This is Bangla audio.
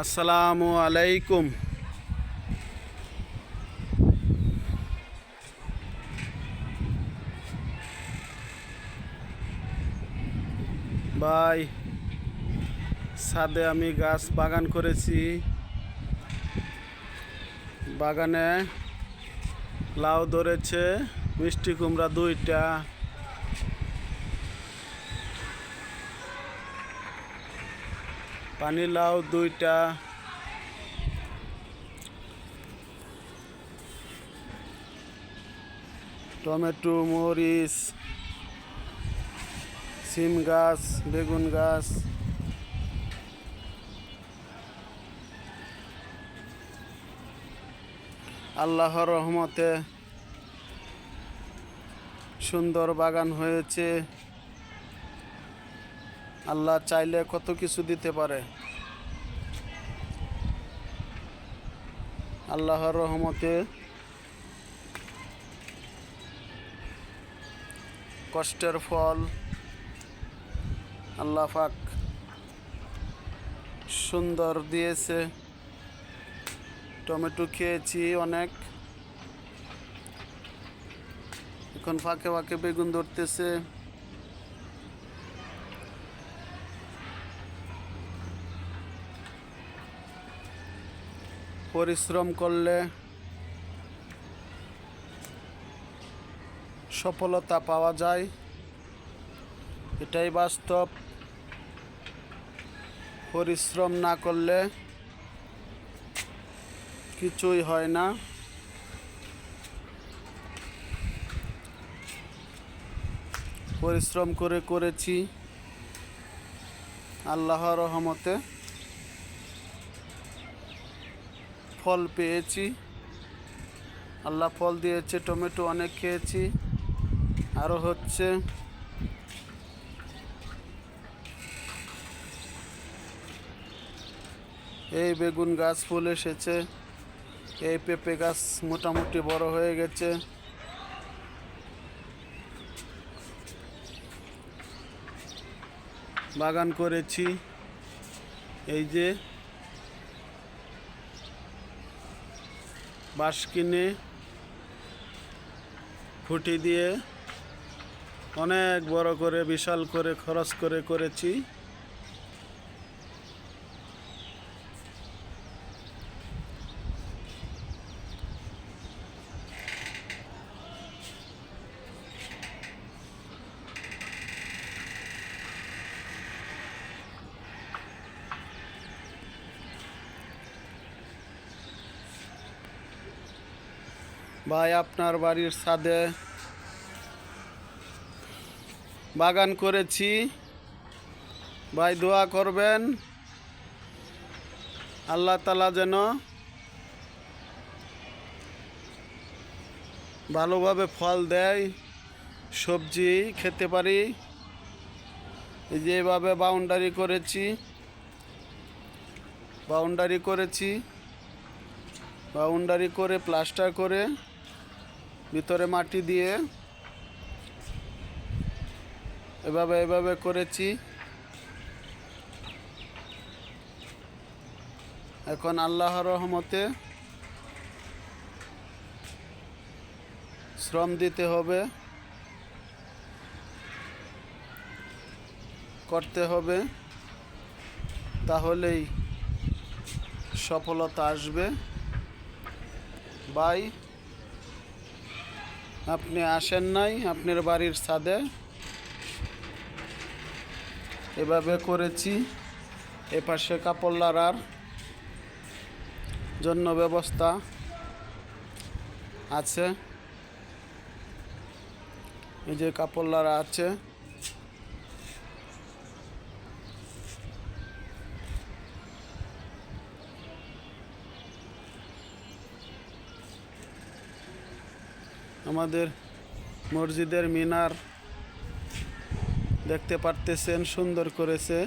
আসসালামু আলাইকুম। ভাই ছাদে আমি গাছ বাগান করেছি। বাগানে লাউ ধরেছে মিষ্টি কুমড়া দুইটা। পানি লাউ দুইটা। টমেটো মরিচ সিম গাছ বেগুন গাছ। আল্লাহর রহমতে সুন্দর বাগান হয়েছে। আল্লাহ চাইলে কত কিছু দিতে পারে। আল্লাহর রহমতে কষ্টের ফল আল্লাহ পাক সুন্দর দিয়েছে। টমেটো খেয়েছি অনেক। এখন ফাঁকে ফাঁকে বেগুন ধরতেছে। পরিশ্রম করলে সফলতা পাওয়া যায়। এটাই বাস্তব। পরিশ্রম না করলে কিছুই হয় না। পরিশ্রম করে করেছি আল্লাহর রহমতে। ফল পেয়েছি। আল্লাহ ফল দিয়েছে, টমেটো অনেক খেয়েছি। আরও হচ্ছে। এই বেগুন গাছ ফুল এসেছে। এই পেঁপে গাছ মোটামুটি বড় হয়ে গেছে। বাগান করেছি। এই যে বাঁশ কিনে খুঁটি দিয়ে অনেক বড় করে বিশাল করে খরচ করে করেছি। ভাই, আপনার বাড়ির ছাদে বাগান করেছি। ভাই, দোয়া করবেন। আল্লাহ তালা যেন ভালোভাবে ফল দেয়, সবজি খেতে পারি। যেভাবে বাউন্ডারি করেছি। বাউন্ডারি করেছি। বাউন্ডারি করে প্লাস্টার করে ভিতরে মাটি দিয়ে এভাবে এভাবে করেছি। এখন আল্লাহর রহমতে শ্রম দিতে হবে, করতে হবে, তাহলেই সফলতা আসবে। ভাই আপনি আসেন নাই, আপনার বাড়ির ছাদে। এভাবে করেছি, এপাশে কাপড় লাড়ার জন্য ব্যবস্থা আছে। এই যে কাপড় লাড়া আছে। আমাদের মসজিদের মিনার দেখতে পারতেছেন সুন্দর করেছে।